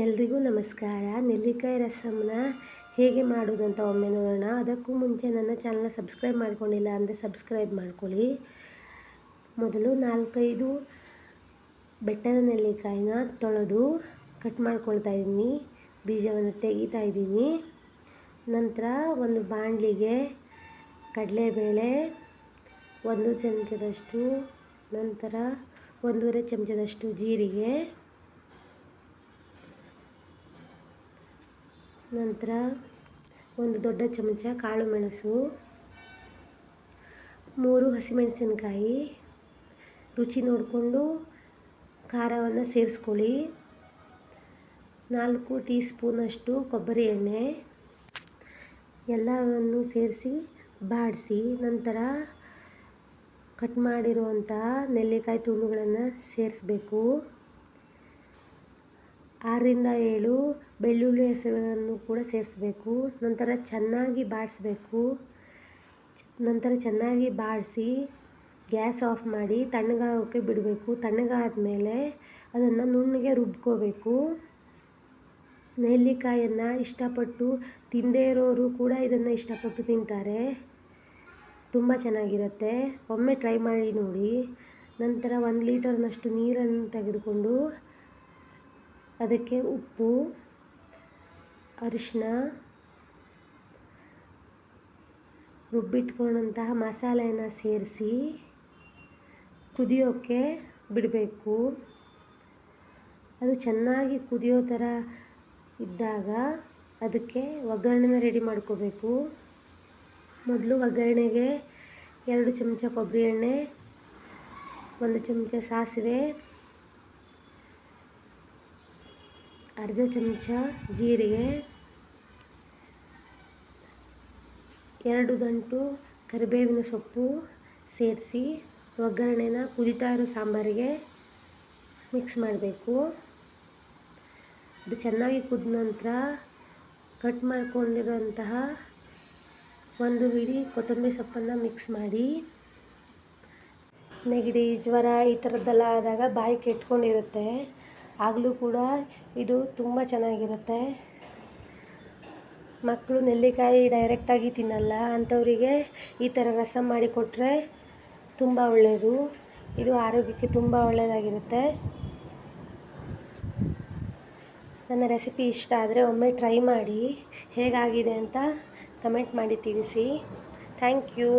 ಎಲ್ರಿಗೂ ನಮಸ್ಕಾರ. ನೆಲ್ಲಿಕಾಯಿ ರಸಮನ್ನ ಹೇಗೆ ಮಾಡೋದು ಅಂತ ಒಮ್ಮೆ ನೋಡೋಣ. ಅದಕ್ಕೂ ಮುಂಚೆ ನನ್ನ ಚಾನಲ್ನ ಸಬ್ಸ್ಕ್ರೈಬ್ ಮಾಡ್ಕೊಂಡಿಲ್ಲ ಅಂದರೆ ಸಬ್ಸ್ಕ್ರೈಬ್ ಮಾಡ್ಕೊಳ್ಳಿ. ಮೊದಲು ನಾಲ್ಕೈದು ಬೆಟ್ಟದ ನೆಲ್ಲಿಕಾಯಿನ ತೊಳೆದು ಕಟ್ ಮಾಡ್ಕೊಳ್ತಾ ಇದ್ದೀನಿ. ಬೀಜವನ್ನು ತೆಗಿತಾ ಇದ್ದೀನಿ. ನಂತರ ಒಂದು ಬಾಣಲಿಗೆ ಕಡಲೆಬೇಳೆ, ಒಂದು ಚಮಚದಷ್ಟು ನಂತರ ಒಂದೂವರೆ ಚಮಚದಷ್ಟು ಜೀರಿಗೆ ನಂತರ ಒಂದು ದೊಡ್ಡ ಚಮಚ ಕಾಳು ಮೆಣಸು, ಮೂರು ಹಸಿಮೆಣಸಿನಕಾಯಿ, ರುಚಿ ನೋಡಿಕೊಂಡು ಖಾರವನ್ನು ಸೇರಿಸ್ಕೊಳ್ಳಿ. ನಾಲ್ಕು ಟೀ ಸ್ಪೂನಷ್ಟು ಕೊಬ್ಬರಿ ಎಣ್ಣೆ, ಎಲ್ಲವನ್ನು ಸೇರಿಸಿ ಬಾಡಿಸಿ, ನಂತರ ಕಟ್ ಮಾಡಿರುವಂಥ ನೆಲ್ಲಿಕಾಯಿ ತುಂಡುಗಳನ್ನು ಸೇರಿಸ್ಬೇಕು. ಆರರಿಂದ ಏಳು ಬೆಳ್ಳುಳ್ಳಿ ಹೆಸರುಗಳನ್ನು ಕೂಡ ಸೇರಿಸ್ಬೇಕು. ನಂತರ ಚೆನ್ನಾಗಿ ಬಾಡಿಸ್ಬೇಕು. ನಂತರ ಚೆನ್ನಾಗಿ ಬಾಡಿಸಿ ಗ್ಯಾಸ್ ಆಫ್ ಮಾಡಿ ತಣ್ಣಗಾಗೋಕ್ಕೆ ಬಿಡಬೇಕು. ತಣ್ಣಗಾದ ಮೇಲೆ ಅದನ್ನು ನುಣ್ಣಗೆ ರುಬ್ಕೋಬೇಕು. ನೆಲ್ಲಿಕಾಯನ್ನು ಇಷ್ಟಪಟ್ಟು ತಿಂದೇ ಇರೋರು ಕೂಡ ಇದನ್ನು ಇಷ್ಟಪಟ್ಟು ತಿಂತಾರೆ. ತುಂಬ ಚೆನ್ನಾಗಿರುತ್ತೆ. ಒಮ್ಮೆ ಟ್ರೈ ಮಾಡಿ ನೋಡಿ. ನಂತರ ಒಂದು ಲೀಟರ್ನಷ್ಟು ನೀರನ್ನು ತೆಗೆದುಕೊಂಡು ಅದಕ್ಕೆ ಉಪ್ಪು ಅರಿಶಿನ ರುಬ್ಬಿಟ್ಕೊಂಡಂತಹ ಮಸಾಲೆಯನ್ನು ಸೇರಿಸಿ ಕುದಿಯೋಕ್ಕೆ ಬಿಡಬೇಕು. ಅದು ಚೆನ್ನಾಗಿ ಕುದಿಯೋ ಥರ ಇದ್ದಾಗ ಅದಕ್ಕೆ ಒಗ್ಗರಣೆನ ರೆಡಿ ಮಾಡ್ಕೋಬೇಕು. ಮೊದಲು ಒಗ್ಗರಣೆಗೆ ಎರಡು ಚಮಚ ಕೊಬ್ಬರಿ ಎಣ್ಣೆ, ಒಂದು ಚಮಚ ಸಾಸಿವೆ ಅರ್ಧ ಚಮಚ ಜೀರಿಗೆ, ಎರಡು ದಂಟು ಕರಿಬೇವಿನ ಸೊಪ್ಪು ಸೇರಿಸಿ, ಒಗ್ಗರಣೆನ ಕುದಿತಾ ಇರೋ ಸಾಂಬಾರಿಗೆ ಮಿಕ್ಸ್ ಮಾಡಬೇಕು. ಅದು ಚೆನ್ನಾಗಿ ಕುದ ನಂತರ ಕಟ್ ಮಾಡಿಕೊಂಡಿರೋಂತಹ ಒಂದು ಹಿಡಿ ಕೊತ್ತಂಬರಿ ಸೊಪ್ಪನ್ನು ಮಿಕ್ಸ್ ಮಾಡಿ. ನೆಗಡಿ, ಜ್ವರ ಈ ಥರದ್ದೆಲ್ಲ ಆದಾಗ ಬಾಯಿ ಕೆಟ್ಕೊಂಡಿರುತ್ತೆ. ಆಗಲೂ ಕೂಡ ಇದು ತುಂಬ ಚೆನ್ನಾಗಿರುತ್ತೆ. ಮಕ್ಕಳು ನೆಲ್ಲಿಕಾಯಿ ಡೈರೆಕ್ಟಾಗಿ ತಿನ್ನಲ್ಲ. ಅಂಥವರಿಗೆ ಈ ಥರ ರಸಮ್ ಮಾಡಿ ಕೊಟ್ಟರೆ ತುಂಬ ಒಳ್ಳೆಯದು ಇದು ಆರೋಗ್ಯಕ್ಕೆ ತುಂಬ ಒಳ್ಳೆಯದಾಗಿರುತ್ತೆ ನನ್ನ ರೆಸಿಪಿ ಇಷ್ಟ ಆದರೆ ಒಮ್ಮೆ ಟ್ರೈ ಮಾಡಿ ಹೇಗಾಗಿದೆ ಅಂತ ಕಮೆಂಟ್ ಮಾಡಿ ತಿಳಿಸಿ. Thank you.